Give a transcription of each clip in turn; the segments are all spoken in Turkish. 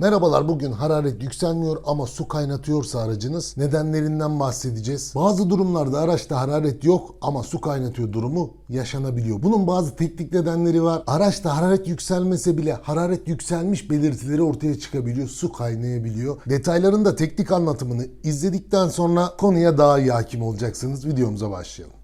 Merhabalar bugün hararet yükselmiyor ama su kaynatıyorsa aracınız nedenlerinden bahsedeceğiz. Bazı durumlarda araçta hararet yok ama su kaynatıyor durumu yaşanabiliyor. Bunun bazı teknik nedenleri var. Araçta hararet yükselmese bile hararet yükselmiş belirtileri ortaya çıkabiliyor. Su kaynayabiliyor. Detayların da teknik anlatımını izledikten sonra konuya daha iyi hakim olacaksınız. Videomuza başlayalım.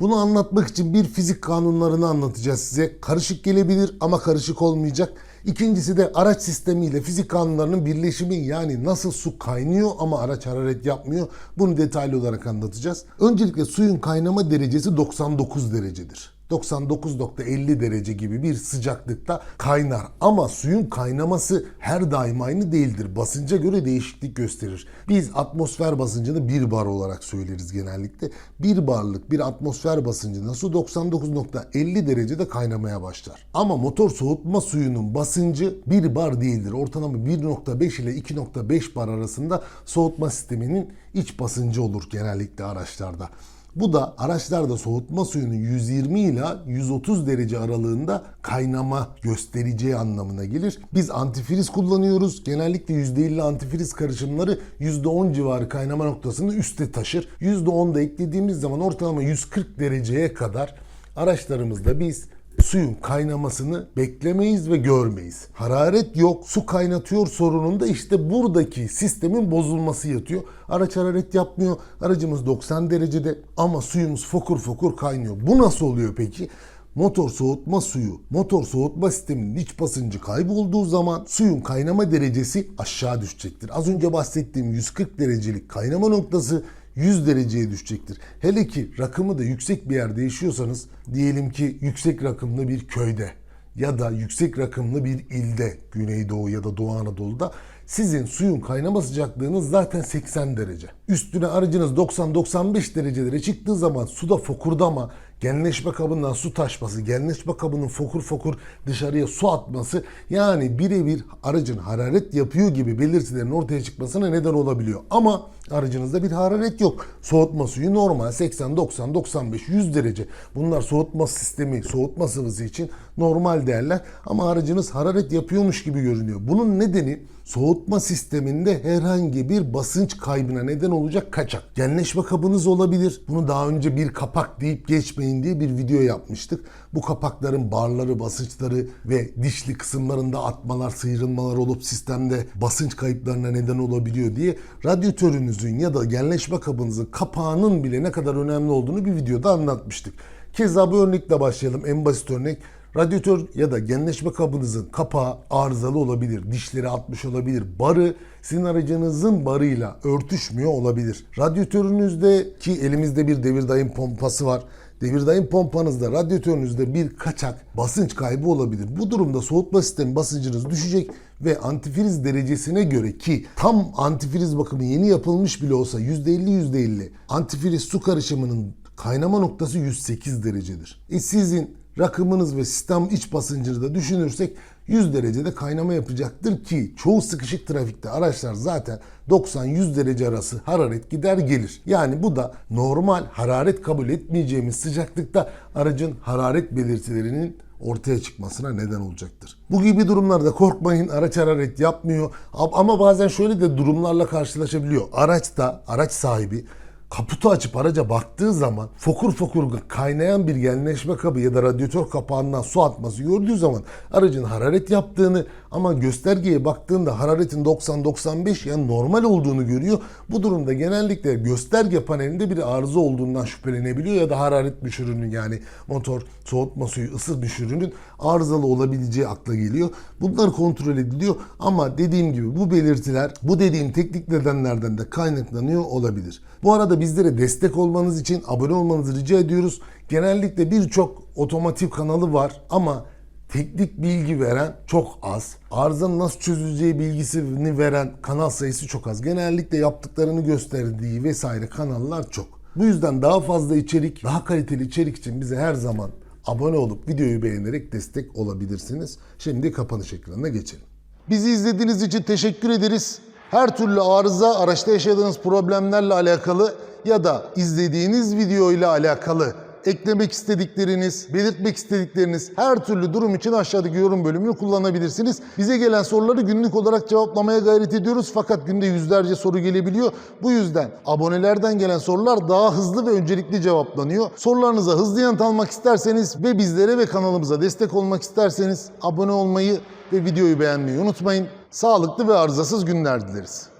Bunu anlatmak için bir fizik kanunlarını anlatacağız size. Karışık gelebilir ama karışık olmayacak. İkincisi de araç sistemiyle fizik kanunlarının birleşimi yani nasıl su kaynıyor ama araç hararet yapmıyor. Bunu detaylı olarak anlatacağız. Öncelikle suyun kaynama derecesi 99 derecedir. 99.50 derece gibi bir sıcaklıkta kaynar. Ama suyun kaynaması her daim aynı değildir. Basınca göre değişiklik gösterir. Biz atmosfer basıncını 1 bar olarak söyleriz genellikle. 1 barlık bir atmosfer basıncında su 99.50 derecede kaynamaya başlar. Ama motor soğutma suyunun basıncı 1 bar değildir. Ortalama 1.5 ile 2.5 bar arasında soğutma sisteminin iç basıncı olur genellikle araçlarda. Bu da araçlarda soğutma suyunun 120 ila 130 derece aralığında kaynama göstereceği anlamına gelir. Biz antifriz kullanıyoruz. Genellikle %50 antifriz karışımları %10 civarı kaynama noktasını üste taşır. %10 da eklediğimiz zaman ortalama 140 dereceye kadar araçlarımızda biz suyun kaynamasını beklemeyiz ve görmeyiz. Hararet yok, su kaynatıyor sorununda işte buradaki sistemin bozulması yatıyor. Araç hararet yapmıyor, aracımız 90 derecede ama suyumuz fokur fokur kaynıyor. Bu nasıl oluyor peki? Motor soğutma suyu, motor soğutma sisteminin iç basıncı kaybolduğu zaman suyun kaynama derecesi aşağı düşecektir. Az önce bahsettiğim 140 derecelik kaynama noktası 100 dereceye düşecektir. Hele ki rakımı da yüksek bir yerde yaşıyorsanız diyelim ki yüksek rakımlı bir köyde ya da yüksek rakımlı bir ilde Güneydoğu ya da Doğu Anadolu'da sizin suyun kaynama sıcaklığınız zaten 80 derece. Üstüne aracınız 90-95 derecelere çıktığı zaman suda fokurdama, genleşme kabından su taşması, genleşme kabının fokur fokur dışarıya su atması yani birebir aracın hararet yapıyor gibi belirtilerin ortaya çıkmasına neden olabiliyor. Ama aracınızda bir hararet yok. Soğutma suyu normal 80, 90, 95, 100 derece. Bunlar soğutma sistemi, soğutma sıvısı için normal değerler ama aracınız hararet yapıyormuş gibi görünüyor. Bunun nedeni soğutma sisteminde herhangi bir basınç kaybına neden olacak kaçak. Genleşme kabınız olabilir. Bunu daha önce bir kapak deyip geçmeyin diye bir video yapmıştık. Bu kapakların barları, basınçları ve dişli kısımlarında atmalar, sıyrılmalar olup sistemde basınç kayıplarına neden olabiliyor diye radyatörünüzün ya da genleşme kabınızın kapağının bile ne kadar önemli olduğunu bir videoda anlatmıştık. Keza bu örnekle başlayalım. En basit örnek Radyatör ya da genleşme kabınızın kapağı arızalı olabilir. Dişleri atmış olabilir. Barı sizin aracınızın barıyla örtüşmüyor olabilir. Radyatörünüzdeki elimizde bir devir daim pompası var. Devir daim pompanızda radyatörünüzde bir kaçak basınç kaybı olabilir. Bu durumda soğutma sistemi basıncınız düşecek ve antifriz derecesine göre ki tam antifriz bakımı yeni yapılmış bile olsa %50 %50 antifriz su karışımının kaynama noktası 108 derecedir. E sizin rakımınız ve sistem iç basıncını da düşünürsek 100 derecede kaynama yapacaktır ki çoğu sıkışık trafikte araçlar zaten 90-100 derece arası hararet gider gelir. Yani bu da normal hararet kabul etmeyeceğimiz sıcaklıkta aracın hararet belirtilerinin ortaya çıkmasına neden olacaktır. Bu gibi durumlarda korkmayın araç hararet yapmıyor ama bazen şöyle de durumlarla karşılaşabiliyor. Araçta araç sahibi kaputu açıp araca baktığı zaman fokur fokur kaynayan bir genleşme kabı ya da radyatör kapağından su atması gördüğü zaman aracın hararet yaptığını ama göstergeye baktığında hararetin 90-95 yani normal olduğunu görüyor. Bu durumda genellikle gösterge panelinde bir arıza olduğundan şüphelenebiliyor ya da hararet düşürünün yani motor soğutma suyu ısı düşürünün arızalı olabileceği akla geliyor. Bunlar kontrol ediliyor ama dediğim gibi bu belirtiler bu dediğim teknik nedenlerden de kaynaklanıyor olabilir. Bu arada bizlere destek olmanız için abone olmanızı rica ediyoruz. Genellikle birçok otomotiv kanalı var ama teknik bilgi veren çok az. Arızanın nasıl çözüleceği bilgisini veren kanal sayısı çok az. Genellikle yaptıklarını gösterdiği vesaire kanallar çok. Bu yüzden daha fazla içerik, daha kaliteli içerik için bize her zaman abone olup videoyu beğenerek destek olabilirsiniz. Şimdi kapanış ekranına geçelim. Bizi izlediğiniz için teşekkür ederiz. Her türlü arıza, araçta yaşadığınız problemlerle alakalı ya da izlediğiniz video ile alakalı eklemek istedikleriniz, belirtmek istedikleriniz her türlü durum için aşağıdaki yorum bölümünü kullanabilirsiniz. Bize gelen soruları günlük olarak cevaplamaya gayret ediyoruz fakat günde yüzlerce soru gelebiliyor. Bu yüzden abonelerden gelen sorular daha hızlı ve öncelikli cevaplanıyor. Sorularınıza hızlı yanıt almak isterseniz ve bizlere ve kanalımıza destek olmak isterseniz abone olmayı ve videoyu beğenmeyi unutmayın. Sağlıklı ve arızasız günler dileriz.